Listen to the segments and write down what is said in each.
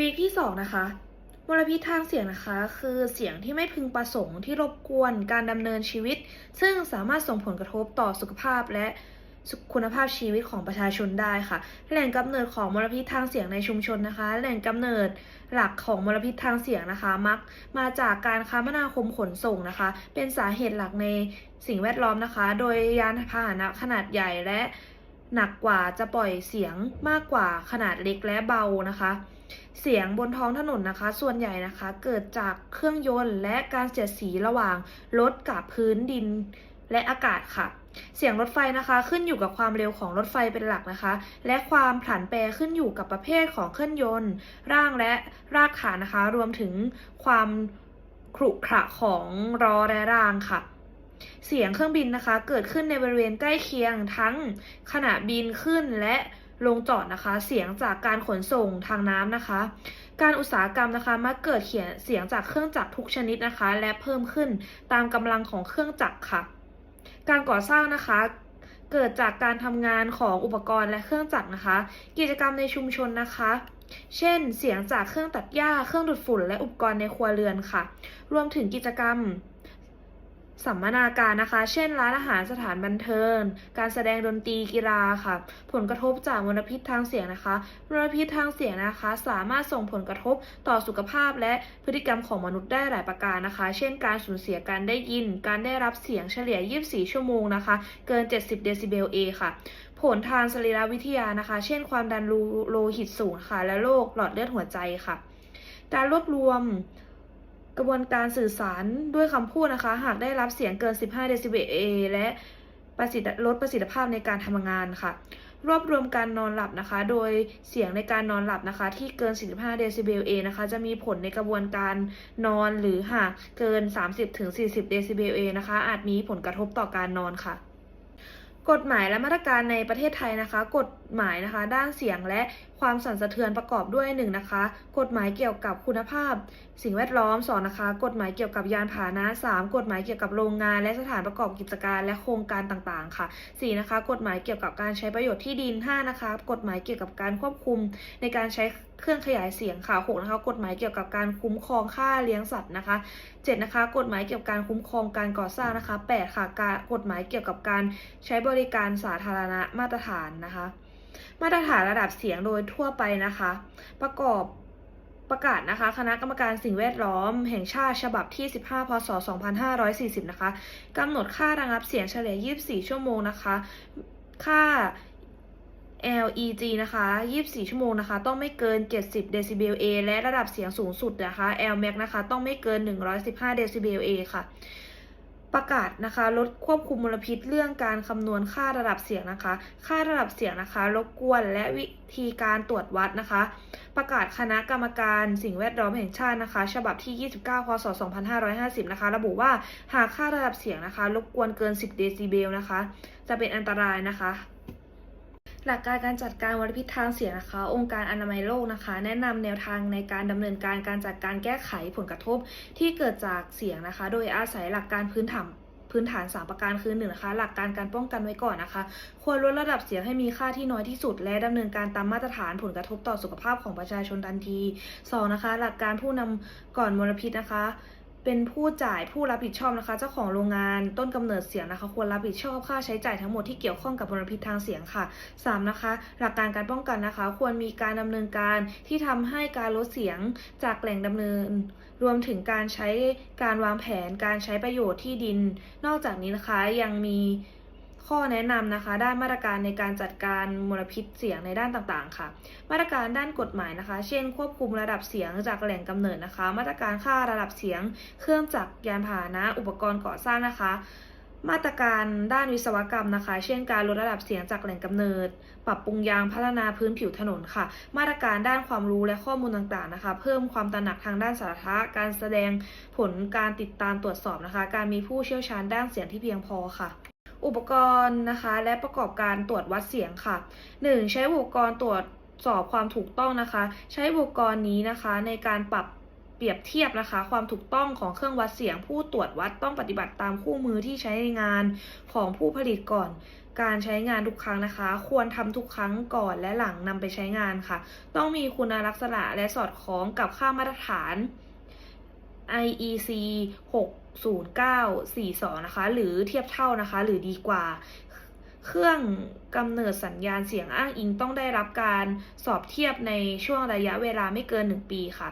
วีคที่สองนะคะมลพิษทางเสียงนะคะ คือเสียงที่ไม่พึงประสงค์ที่รบกวนการดำเนินชีวิต ซึ่งสามารถส่งผลกระทบต่อสุขภาพและคุณภาพชีวิตของประชาชนได้ค่ะ แหล่งกำเนิดของมลพิษทางเสียงในชุมชนนะคะ แหล่งกำเนิดหลักของมลพิษทางเสียงนะคะ มักมาจากการคมนาคมขนส่งนะคะ เป็นสาเหตุหลักในสิ่งแวดล้อมนะคะ โดยยานพาหนะขนาดใหญ่และหนักกว่าจะปล่อยเสียงมากกว่าขนาดเล็กและเบานะคะ เสียงบนท้องถนนนะคะ ส่วนใหญ่นะคะ เกิดจากเครื่องยนต์และการเสียดสีระหว่างรถกับพื้นดินและอากาศค่ะ เสียงรถไฟนะคะ ขึ้นอยู่กับความเร็วของรถไฟเป็นหลักนะคะ และความผันแปรขึ้นอยู่กับประเภทของเครื่องยนต์ ร่างและรากฐานนะคะ รวมถึงความขรุขระของล้อและรางค่ะ เสียงเครื่องบินนะคะ เกิดขึ้นในบริเวณใกล้เคียงทั้งขณะบินขึ้นและ ลงจอดนะคะ เสียงจากการขนส่งทางน้ำนะคะ การอุตสาหกรรมนะคะมักเกิดเขียนเสียงจากเครื่องจักรทุกชนิดนะคะ และเพิ่มขึ้นตามกำลังของเครื่องจักรค่ะ การก่อสร้างนะคะเกิดจากการทำงานของอุปกรณ์และเครื่องจักรนะคะ กิจกรรมในชุมชนนะคะ เช่น เสียงจากเครื่องตัดหญ้า เครื่องดูดฝุ่น และอุปกรณ์ในครัวเรือนค่ะ รวมถึงกิจกรรม สัมมนาการนะคะ เช่น ร้านอาหารสถานบันเทิง การแสดงดนตรีกีฬาค่ะ ผลกระทบจากมลพิษทางเสียงนะคะ มลพิษทางเสียงนะคะ สามารถส่งผลกระทบต่อสุขภาพและพฤติกรรมของมนุษย์ได้หลายประการนะคะ เช่น การสูญเสียการได้ยิน การได้รับเสียงเฉลี่ย 24 ชั่วโมงนะคะ เกิน 70 เดซิเบลเอค่ะ ผลทางสรีรวิทยานะคะ เช่น ความดันโลหิตสูงค่ะ และโรคหลอดเลือดหัวใจค่ะ การรวบรวม ระบวนการสื่อสารด้วยคำพูดนะคะ หากได้รับเสียงเกิน 15 เดซิเบลเอและประสิทธิลดประสิทธิภาพในการทำงานค่ะ รวบรวมการนอนหลับนะคะ โดยเสียงในการนอนหลับนะคะ ที่เกิน 45 เดซิเบลเอนะคะ จะมีผลในกระบวนการนอนหรือหากเกิน 30-40 เดซิเบลเอนะคะ อาจมีผลกระทบต่อการนอนค่ะ กฎหมายและมาตรการในประเทศไทยนะคะ กฎหมายนะคะ ด้านเสียงและความสั่นสะเทือนประกอบด้วย1นะคะ กฎหมายเกี่ยวกับคุณภาพ สิ่งแวดล้อม2นะคะ กฎหมายเกี่ยวกับยานพาหนะ 3 กฎหมายเกี่ยวกับโรงงาน และสถานประกอบกิจการและโครงการต่างๆ ค่ะ4นะคะ กฎหมายเกี่ยวกับการใช้ประโยชน์ที่ดิน5นะคะ กฎหมายเกี่ยวกับการควบคุมในการใช้ เครื่องขยายเสียงค่ะ 6 นะคะ กฎหมายเกี่ยวกับการคุ้มครองค่าเลี้ยงสัตว์นะคะ 7 นะคะ กฎหมายเกี่ยวกับการคุ้มครองการก่อสร้างนะคะ 8 ค่ะกกฎหมายเกี่ยวกับการใช้บริการสาธารณะมาตรฐานนะคะ มาตรฐานระดับเสียงโดยทั่วไปนะคะ ประกอบประกาศนะคะ คณะกรรมการสิ่งแวดล้อม แห่งชาติฉบับที่ 15 พศ 2540 นะคะกำหนดค่าระงับเสียงเฉลี่ย 24 ชั่วโมงนะคะ ค่า LEG นะคะ 24 ชั่วโมงนะคะ ต้องไม่เกิน 70 เดซิเบล A และระดับเสียงสูงสุดนะคะ LMAX นะคะ ต้องไม่เกิน 115 เดซิเบล A ค่ะ ประกาศนะคะ ลดควบคุมมลพิษเรื่องการคำนวณค่าระดับเสียงนะคะ ค่าระดับเสียงนะคะ รบกวนและวิธีการตรวจวัดนะคะ ประกาศคณะกรรมการสิ่งแวดล้อมแห่งชาตินะคะ ฉบับที่ 29 พศ 2550 นะคะ ระบุว่าหากค่าระดับเสียงนะคะ รบกวนเกิน 10 เดซิเบลนะคะ จะเป็นอันตรายนะคะ หลักการการจัดการมลพิษทางเสียงนะคะ องค์การอนามัยโลกนะคะ แนะนำแนวทางในการดำเนินการการจัดการแก้ไขผลกระทบที่เกิดจากเสียงนะคะ โดยอาศัยหลักการพื้นฐานพื้นฐาน 3 ประการคือ1นะคะหลักการการป้องกันไว้ก่อนนะคะ ควรลดระดับเสียงให้มีค่าที่น้อยที่สุด และดำเนินการตามมาตรฐานผลกระทบต่อสุขภาพของประชาชนทันที 2 นะคะ หลักการผู้นำก่อนมลพิษนะคะ เป็นผู้จ่ายผู้รับผิดชอบนะคะ เจ้าของโรงงานต้นกำเนิดเสียงนะคะ ควรรับผิดชอบค่าใช้จ่ายทั้งหมดที่เกี่ยวข้องกับมลพิษทางเสียงค่ะ 3 นะคะ หลักการการป้องกันนะคะ ควรมีการดำเนินการที่ทำให้การลดเสียงจากแหล่งดำเนิน รวมถึงการใช้การวางแผน การใช้ประโยชน์ที่ดิน นอกจากนี้นะคะยังมี ข้อแนะนำนะคะ ด้านมาตรการในการจัดการมลพิษเสียงในด้านต่างๆ ค่ะ มาตรการด้านกฎหมายนะคะ เช่น ควบคุมระดับเสียงจากแหล่งกำเนิดนะคะ มาตรการค่าระดับเสียง เครื่องจักรยานพาหนะ อุปกรณ์ก่อสร้างนะคะ มาตรการด้านวิศวกรรมนะคะ เช่น การลดระดับเสียงจากแหล่งกำเนิด ปรับปรุงยางพัฒนาพื้นผิวถนนค่ะ มาตรการด้านความรู้และข้อมูลต่างๆนะคะ เพิ่มความตระหนักทางด้านสาธารณะการแสดงผลการติดตามตรวจสอบนะคะ การมีผู้เชี่ยวชาญด้านเสียงที่เพียงพอค่ะ อุปกรณ์นะคะและประกอบการตรวจวัดเสียงค่ะ 1. ใช้อุปกรณ์ตรวจสอบความถูกต้องนะคะ ใช้อุปกรณ์นี้นะคะในการปรับเปรียบเทียบนะคะ ความถูกต้องของเครื่องวัดเสียง ผู้ตรวจวัดต้องปฏิบัติตามคู่มือที่ใช้ในงานของผู้ผลิตก่อน การใช้งานทุกครั้งนะคะ ควรทำทุกครั้งก่อนและหลังนำไปใช้งานค่ะ ต้องมีคุณลักษณะและสอดคล้องกับค่ามาตรฐาน IEC 0942 นะคะ หรือเทียบเท่านะคะ หรือดีกว่า เครื่องกำเนิดสัญญาณเสียงอ้างอิงต้องได้รับการสอบเทียบในช่วงระยะเวลาไม่เกิน 1 ปีค่ะ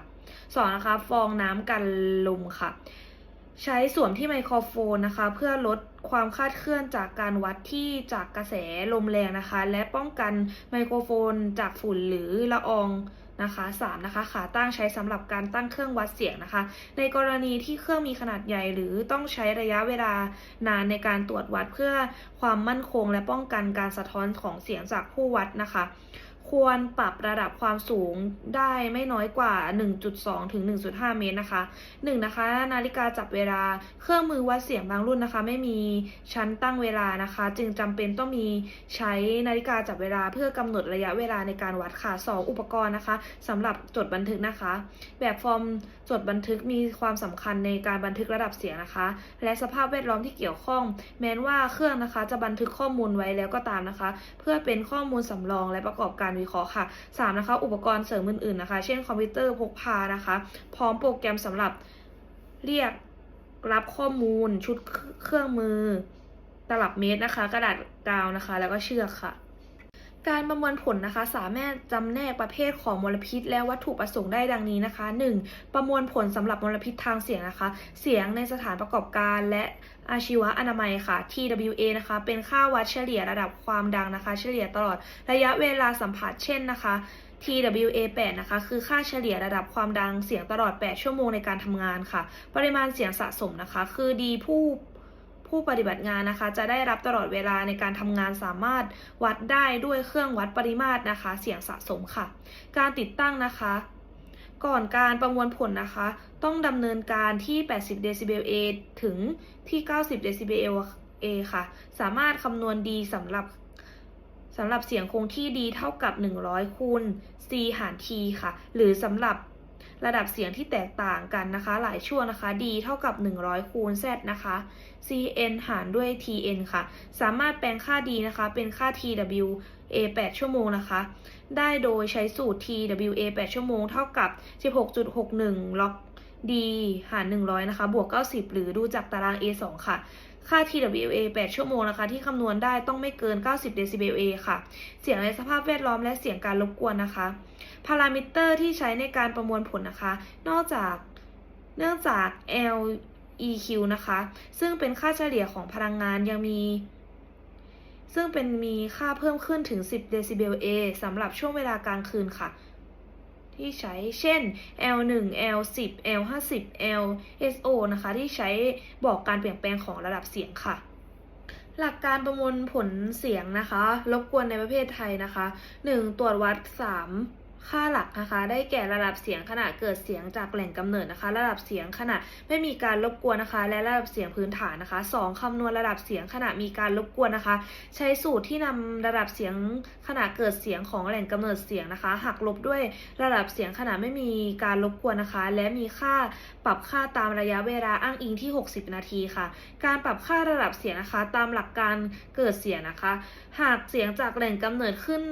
สองนะคะ ฟองน้ำกันลมค่ะ ใช้สวมที่ไมโครโฟนนะคะ เพื่อลดความคลาดเคลื่อนจากการวัดที่จากกระแสลมแรงนะคะ และป้องกันไมโครโฟนจากฝุ่นหรือละออง นะคะ3นะคะขาตั้งใช้สำหรับการตั้งเครื่องวัดเสียงนะคะ ในกรณีที่เครื่องมีขนาดใหญ่หรือต้องใช้ระยะเวลานานในการตรวจวัดเพื่อความมั่นคงและป้องกันการสะท้อนของเสียงจากผู้วัดนะคะ ควรปรับระดับความสูงได้ไม่น้อยกว่า 1.2 ถึง 1.5 เมตรนะคะ 1. นะคะ นาฬิกาจับเวลา เครื่องมือวัดเสียงบางรุ่นนะคะ ไม่มีชั้นตั้งเวลานะคะ จึงจำเป็นต้องมีใช้นาฬิกาจับเวลา เพื่อกำหนดระยะเวลาในการวัดค่ะ 2. อุปกรณ์นะคะสำหรับจดบันทึกนะคะ แบบฟอร์มจดบันทึกมีความสำคัญในการบันทึกระดับเสียงนะคะ และสภาพแวดล้อมที่เกี่ยวข้อง แม้ว่าเครื่องนะคะจะบันทึกข้อมูลไว้แล้วก็ตามนะคะ เพื่อเป็นข้อมูลสำรองและประกอบการวิเคราะห์ค่ะ 3. นะคะ อุปกรณ์เสริมอื่นๆนะคะ เช่นคอมพิวเตอร์พกพานะคะ พร้อมโปรแกรมสำหรับเรียกรับข้อมูลชุดเครื่องมือ ตลับเมตรนะคะ กระดาษกาวนะคะ แล้วก็เชือกค่ะ การประมวลผลนะคะ สามารถจำแนกประเภทของมลพิษ และวัตถุประสงค์ได้ดังนี้นะคะ 1. ประมวลผลสำหรับมลพิษทางเสียงนะคะ เสียงในสถานประกอบการและอาชีวะอนามัยค่ะ TWA นะคะ เป็นค่าวัดเฉลี่ยระดับความดังนะคะ เฉลี่ยตลอดระยะเวลาสัมผัสเช่นนะคะ TWA 8นะคะ คือค่าเฉลี่ยระดับความดังเสียงตลอด 8 ชั่วโมงในการทำงานค่ะ ปริมาณเสียงสะสมนะคะ คือดีผู้ ผู้ปฏิบัติงานนะคะ จะได้รับตลอดเวลาในการทำงานสามารถวัดได้ด้วยเครื่องวัดปริมาตรนะคะ เสียงสะสมค่ะ การติดตั้งนะคะ ก่อนการประมวลผลนะคะ ต้องดำเนินการที่ 80 เดซิเบล A ถึงที่ 90 เดซิเบล A ค่ะ สามารถคำนวณดีสำหรับสำหรับเสียงคงที่ดีเท่ากับ 100คูณ C หาร T ค่ะ หรือสำหรับ ระดับเสียงที่แตกต่างกันนะคะ หลายช่วงนะคะ D เท่ากับ 100 คูณ Z นะคะ CN หารด้วย TN ค่ะ สามารถแปลงค่า D นะคะ เป็นค่า TW A 8ชั่วโมงนะคะ ได้โดยใช้สูตร TWA 8ชั่วโมง เท่ากับ 16.61ล็อก D หาร 100 นะคะ บวก 90 หรือดูจากตาราง A 2ค่ะ ค่า TWA 8 ชั่วโมงนะคะ ที่คำนวณได้ต้องไม่เกิน 90 เดซิเบล A ค่ะ เสียงในสภาพแวดล้อมและเสียงการรบกวนนะคะ พารามิเตอร์ที่ใช้ในการประมวลผลนะคะ นอกจาก เนื่องจาก LEQ นะคะ ซึ่งเป็นค่าเฉลี่ยของพลังงานยังมี ซึ่งเป็นมีค่าเพิ่มขึ้นถึง 10 เดซิเบล A สำหรับช่วงเวลากลางคืนค่ะ ที่ใช้เช่น L1 L10 L50 LSO นะคะที่ใช้บอกการเปลี่ยนแปลงของระดับเสียงค่ะ หลักการประมวลผลเสียงนะคะ รบกวนในประเภทไทยนะคะ 1. ตรวจวัด 3 ค่าหลักนะคะ ได้แก่ระดับเสียงขณะเกิดเสียงจากแหล่งกำเนิดนะคะ ระดับเสียงขณะไม่มีการรบกวนนะคะ และระดับเสียงพื้นฐานนะคะ 2. คำนวณระดับเสียงขณะมีการรบกวนนะคะ ใช้สูตรที่นำระดับเสียงขณะเกิดเสียงของแหล่งกำเนิดเสียงนะคะ หักลบด้วยระดับเสียงขณะไม่มีการรบกวนนะคะ และมีค่าปรับค่าตามระยะเวลาอ้างอิงที่ 60 นาทีค่ะ การปรับค่าระดับเสียงนะคะ ตามหลักการเกิดเสียงนะคะ หากเสียงจากแหล่งกำเนิดขึ้น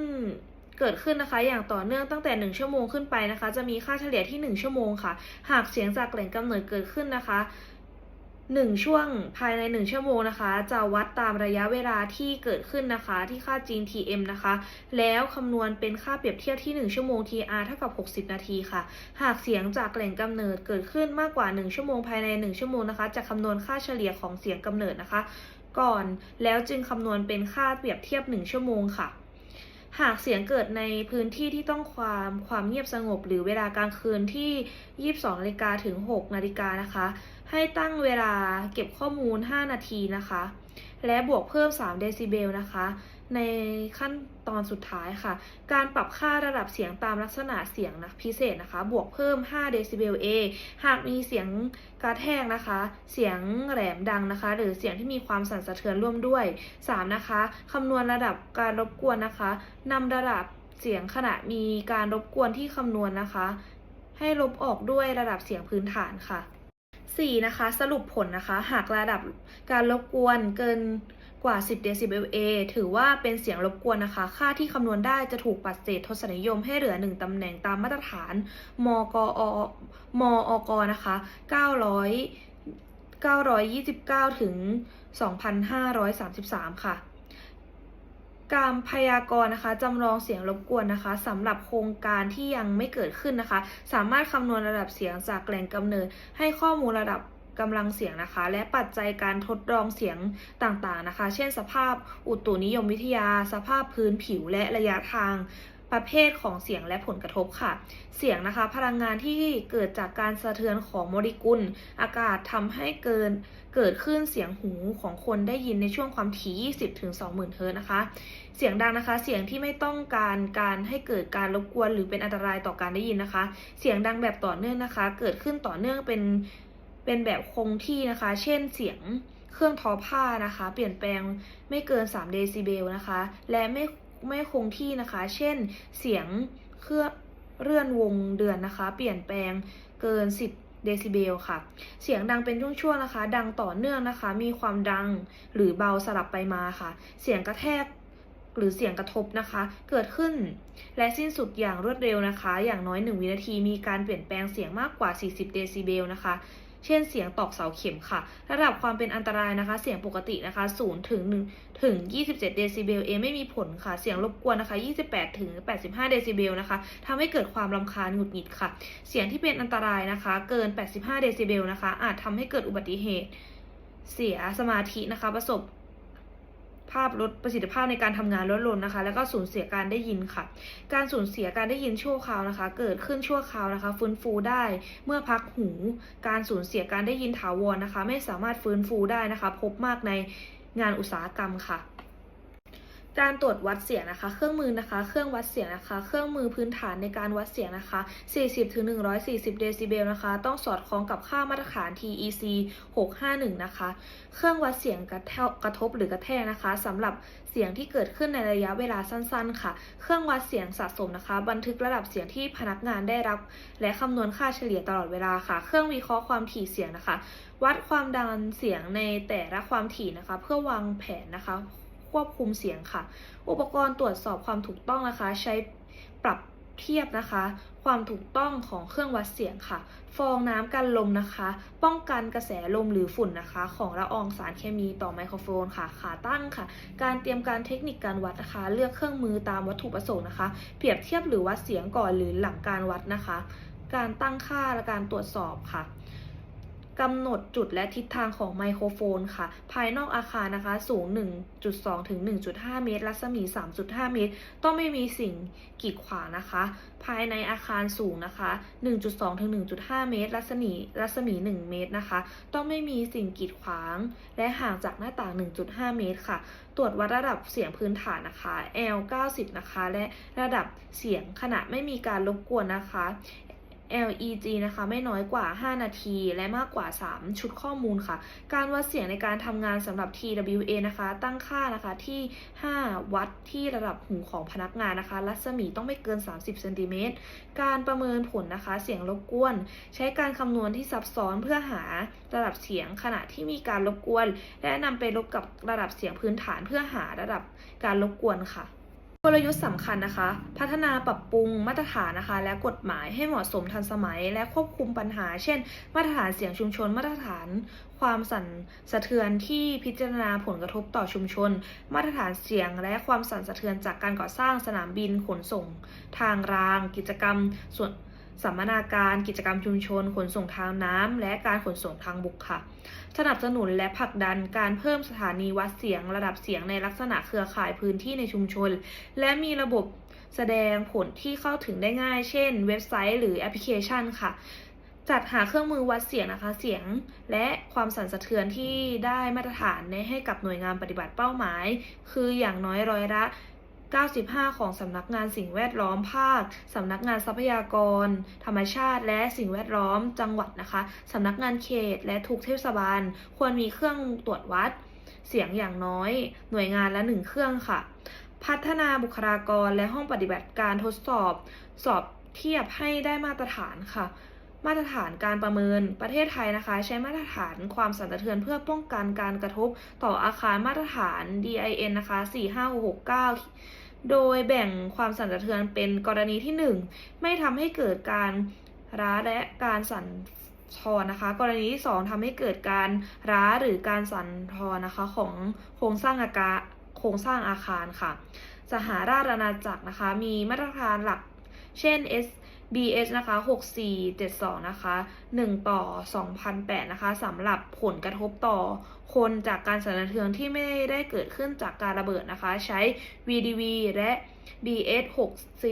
เกิดขึ้นนะคะ อย่างต่อเนื่องตั้งแต่ 1 ชั่วโมงขึ้นไปนะคะ จะมีค่าเฉลี่ยที่ 1 ชั่วโมงค่ะ หากเสียงจากแหล่งกำเนิดเกิดขึ้นนะคะ1ช่วงภายใน 1 ชั่วโมงนะคะ จะวัดตามระยะเวลาที่เกิดขึ้นนะคะ ที่ค่า Gene TM นะคะ แล้วคำนวณเป็นค่าเปรียบเทียบที่ 1 ชั่วโมง TR เท่ากับ 60 นาทีค่ะ หากเสียงจากแหล่งกำเนิดเกิดขึ้นมากกว่า 1 ชั่วโมงภายใน 1 ชั่วโมงนะคะ จะคำนวณค่าเฉลี่ยของเสียงกำเนิดนะคะ ก่อนแล้วจึงคำนวณเป็นค่าเปรียบเทียบ 1 ชั่วโมงค่ะ หากเสียงเกิดในพื้นที่ที่ต้องความความเงียบสงบ หรือเวลากลางคืนที่ 22นาฬิกาถึง 6นาฬิกานะคะ ให้ตั้งเวลาเก็บข้อมูล 5 นาทีนะคะ และบวกเพิ่ม 3 เดซิเบลนะคะ ในขั้นตอนสุดท้ายค่ะ การปรับค่าระดับเสียงตามลักษณะเสียงนะพิเศษนะคะ บวกเพิ่ม 5 เดซิเบล A หากมีเสียงกระแทกนะคะ เสียงแหลมดังนะคะ หรือเสียงที่มีความสั่นสะเทือนร่วมด้วย 3 นะคะคำนวณระดับการรบกวนนะคะนำระดับเสียงขณะมีการรบกวนที่คำนวณนะคะ ให้ลบออกด้วยระดับเสียงพื้นฐานค่ะ 4. นะคะ สรุปผลนะคะ หากระดับการรบกวนเกิน กว่า 10 เดซิเบล A ถือว่าเป็นเสียงรบกวนนะคะ ค่าที่คำนวณได้จะถูกปัดเศษทศนิยมให้เหลือ 1 ตำแหน่งตามมาตรฐานมกอมอกนะคะ 900 929 ถึง 2,533 ค่ะ การพยากรณ์นะคะจำลองเสียงรบกวนนะคะสำหรับโครงการที่ยังไม่เกิดขึ้นนะคะ สามารถคำนวณระดับเสียงจากแหล่งกำเนิดให้ข้อมูลระดับ กำลังเสียงนะคะ และปัจจัยการทดลองเสียงต่างๆนะคะ เช่นสภาพอุตุนิยมวิทยา สภาพพื้นผิวและระยะทางประเภทของเสียงและผลกระทบค่ะ เสียงนะคะ พลังงานที่เกิดจากการสะเทือนของโมเลกุล อากาศทำให้เกินเกิดขึ้นเสียงหูของคนได้ยินในช่วงความถี่ 20 ถึง 20,000 เฮิรตซ์นะคะ เสียงดังนะคะ เสียงที่ไม่ต้องการการให้เกิดการรบกวนหรือเป็นอันตรายต่อการได้ยินนะคะ เสียงดังแบบต่อเนื่องนะคะ เกิดขึ้นต่อเนื่องเป็น เป็นแบบคงที่นะคะ เช่นเสียงเครื่องทอผ้านะคะ เปลี่ยนแปลงไม่เกิน 3 เดซิเบลนะคะ และไม่ไม่คงที่นะคะ เช่นเสียงเครื่องเลื่อนวงเดือนนะคะ เปลี่ยนแปลงเกิน 10เดซิเบลค่ะ เสียงดังเป็นช่วงๆนะคะ ดังต่อเนื่องนะคะ มีความดังหรือเบาสลับไปมาค่ะ เสียงกระแทกหรือเสียงกระทบนะคะ เกิดขึ้น และสิ้นสุดอย่างรวดเร็วนะคะ อย่างน้อย 1 วินาที มีการเปลี่ยนแปลงเสียงมากกว่า 40 เดซิเบลนะคะ เช่นเสียงตอกเสาเข็มค่ะ ระดับความเป็นอันตรายนะคะ เสียงปกตินะคะ0ถึง1ถึง 27 เดซิเบลเอไม่มีผลค่ะ เสียงรบกวนนะคะ 28 ถึง 85 เดซิเบลนะคะทำให้เกิดความรำคาญหงุดหงิดค่ะ เสียงที่เป็นอันตรายนะคะ เกิน 85 เดซิเบลนะคะ อาจทำให้เกิดอุบัติเหตุ เสียสมาธินะคะ ประสบ ภาพลดประสิทธิภาพในการทำงานลดลงนะคะ แล้วก็สูญเสียการได้ยินค่ะ การสูญเสียการได้ยินชั่วคราวนะคะ เกิดขึ้นชั่วคราวนะคะ ฟื้นฟูได้เมื่อพักหู การสูญเสียการได้ยินถาวรนะคะ ไม่สามารถฟื้นฟูได้นะคะ พบมากในงานอุตสาหกรรมค่ะ การตรวจวัดเสียงนะคะ เครื่องมือนะคะ เครื่องวัดเสียงนะคะ เครื่องมือพื้นฐานในการวัดเสียงนะคะ 40ถึง140 เดซิเบลนะคะ ต้องสอดคล้องกับค่ามาตรฐาน TEC 651 นะคะ เครื่องวัดเสียงกระแทกกระทบหรือกระแทกนะคะสำหรับเสียงที่เกิดขึ้นในระยะเวลาสั้นๆ ค่ะ เครื่องวัดเสียงสะสมนะคะ บันทึกระดับเสียงที่พนักงานได้รับ และคำนวณค่าเฉลี่ยตลอดเวลาค่ะ เครื่องวิเคราะห์ความถี่เสียงนะคะ วัดความดังเสียงในแต่ละความถี่นะคะ เพื่อวางแผนนะคะ ควบคุมเสียงค่ะ อุปกรณ์ตรวจสอบความถูกต้องนะคะ ใช้ปรับเทียบนะคะ ความถูกต้องของเครื่องวัดเสียงค่ะ ฟองน้ำกันลมนะคะ ป้องกันกระแสลมหรือฝุ่นนะคะ ของละอองสารเคมีต่อไมโครโฟนค่ะ ขาตั้งค่ะ การเตรียมการเทคนิคการวัดนะคะ เลือกเครื่องมือตามวัตถุประสงค์นะคะ เปรียบเทียบหรือวัดเสียงก่อนหรือหลังการวัดนะคะ การตั้งค่าและการตรวจสอบค่ะ กำหนดจุดและทิศทางของไมโครโฟนค่ะ ภายนอกอาคารนะคะ สูง 1.2 ถึง 1.5 เมตร รัศมี 3.5 เมตร ต้องไม่มีสิ่งกีดขวางนะคะ ภายในอาคารสูงนะคะ 1.2 ถึง 1.5 เมตร รัศมี รัศมี 1 เมตรนะคะ ต้องไม่มีสิ่งกีดขวาง และห่างจากหน้าต่าง 1.5 เมตรค่ะ ตรวจวัดระดับเสียงพื้นฐานนะคะ L 90 นะคะ และระดับเสียงขณะไม่มีการรบกวนนะคะ LEG นะคะไม่น้อยกว่า 5 นาที และมากกว่า 3 ชุดข้อมูลค่ะ การวัดเสียงในการทำงานสำหรับ TWA นะคะ ตั้งค่านะคะที่ 5 วัดที่ระดับหูของพนักงานนะคะ รัศมีต้องไม่เกิน 30เซนติเมตรการประเมินผลนะคะเสียงรบกวน ใช้การคำนวณที่ซับซ้อนเพื่อหาระดับเสียงขณะที่มีการรบกวน และนำไปลบกับระดับเสียงพื้นฐานเพื่อหาระดับการรบกวนค่ะ กลยุทธ์สำคัญนะคะ พัฒนาปรับปรุงมาตรฐานนะคะ และกฎหมายให้เหมาะสมทันสมัย และควบคุมปัญหา เช่น มาตรฐานเสียงชุมชน มาตรฐาน ความสั่นสะเทือนที่พิจารณาผลกระทบต่อชุมชน มาตรฐานเสียงและความสั่นสะเทือนจากการก่อสร้างสนามบินขนส่ง ทางราง กิจกรรมส่วน สัมมนาการ กิจกรรมชุมชน ขนส่งทางน้ำ และการขนส่งทางบกค่ะ สนับสนุนและผลักดันการเพิ่มสถานีวัดเสียงระดับเสียงในลักษณะเครือข่ายพื้นที่ในชุมชน และมีระบบแสดงผลที่เข้าถึงได้ง่าย เช่น เว็บไซต์หรือแอปพลิเคชันค่ะ จัดหาเครื่องมือวัดเสียงนะคะ เสียงและความสั่นสะเทือนที่ได้มาตรฐานให้กับหน่วยงานปฏิบัติเป้าหมาย คืออย่างน้อยร้อยละ 95 ของสำนักงานสิ่งแวดล้อมภาค สำนักงานทรัพยากร ธรรมชาติ และสิ่งแวดล้อมจังหวัดนะคะ สำนักงานเขต และทุกเทศบาล ควรมีเครื่องตรวจวัด เสียงอย่างน้อย หน่วยงานละหนึ่งเครื่องค่ะ พัฒนาบุคลากรและห้องปฏิบัติการทดสอบ สอบเทียบให้ได้มาตรฐานค่ะ มาตรฐานการประเมินประเทศไทยนะคะ ใช้มาตรฐานความสั่นสะเทือนเพื่อป้องกันการกระทบต่ออาคารมาตรฐาน DIN นะคะ45669 โดยแบ่งความสั่นสะเทือนเป็นกรณีที่ 1 ไม่ทำให้เกิดการร้าและการสั่นคลอนนะคะ กรณีที่ 2ทำให้เกิดการร้าหรือการสั่นคลอนนะคะของโครงสร้างอากาโครงสร้างอาคารค่ะ สหราชอาณาจักรนะคะ มีมาตรฐานหลัก เช่น S BS นะคะ 6472 นะคะ 1 ต่อ 2008 นะคะสำหรับผลกระทบต่อคนจากการสั่นสะเทือนที่ไม่ได้เกิดขึ้นจากการระเบิดนะคะ ใช้ VDV และ BS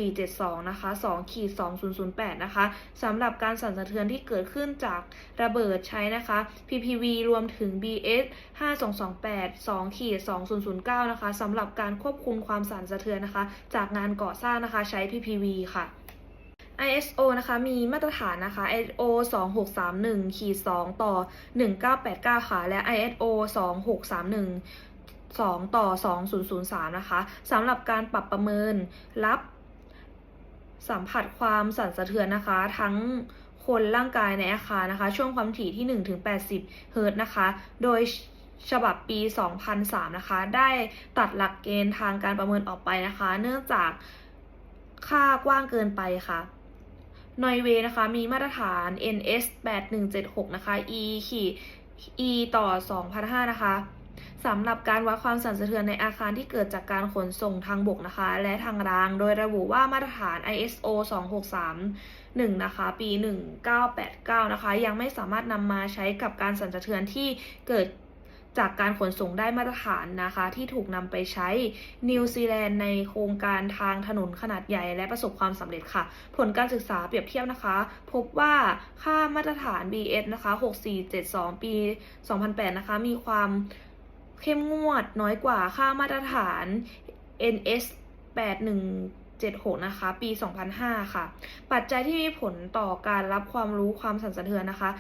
6472 นะคะ2ขีด2008 นะคะสำหรับการสั่นสะเทือนที่เกิดขึ้นจากระเบิดใช้นะคะ PPV รวมถึง BS 5228 2ขีด2009 นะคะสำหรับการควบคุมความสั่นสะเทือนนะคะ จากงานก่อสร้างนะคะใช้ PPV ค่ะ ISO นะคะมีมาตรฐานนะคะ ISO 2631ขีด2ต่อ 1989 ค่ะ และ ISO 2631 2 ต่อ 2003 นะคะสำหรับการปรับประเมินรับสัมผัสความสั่นสะเทือนนะคะ ทั้งคนร่างกายในอาคารนะคะ ช่วงความถี่ที่ 1-80 เฮิร์ตนะคะ โดยฉบับปี 2003 นะคะ ได้ตัดหลักเกณฑ์ทางการประเมินออกไปนะคะ เนื่องจากค่ากว้างเกินไปค่ะ นอยเวย์นะคะ มีมาตรฐาน NS 8176 นะคะ E ขีด E ต่อ2005นะคะสำหรับการวัดความสั่นสะเทือนในอาคารที่เกิดจากการขนส่งทางบกนะคะ และทางราง โดยระบุว่ามาตรฐาน ISO 263นะคะ ปี 1989 นะคะ ยังไม่สามารถนำมาใช้กับการสั่นสะเทือนที่เกิด จากการขนส่งได้มาตรฐานนะคะ ที่ถูกนำไปใช้นิวซีแลนด์ในโครงการทางถนนขนาดใหญ่และประสบความสำเร็จค่ะ ผลการศึกษาเปรียบเทียบนะคะ พบว่าค่ามาตรฐาน BS นะคะ 6472 ปี 2008 นะคะ มีความเข้มงวดน้อยกว่าค่ามาตรฐาน NS 8176 นะคะ ปี 2005 ค่ะ ปัจจัยที่มีผลต่อการรับความรู้ความสั่นสะเทือนนะคะ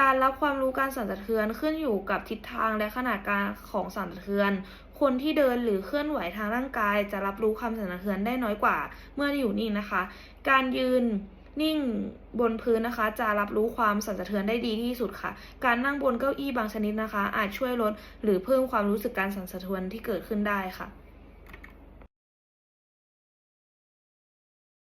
การรับความรู้การสั่นสะเทือนขึ้นอยู่กับทิศทางและขนาดการของสั่นสะเทือน คนที่เดินหรือเคลื่อนไหวทางร่างกาย จะรับรู้ความสั่นสะเทือนได้น้อยกว่า เมื่ออยู่นิ่งนะคะ การยืนนิ่งบนพื้นนะคะ จะรับรู้ความสั่นสะเทือนได้ดีที่สุดค่ะ การนั่งบนเก้าอี้บางชนิดนะคะ อาจช่วยลดหรือเพิ่มความรู้สึกการสั่นสะเทือนที่เกิดขึ้นได้ค่ะ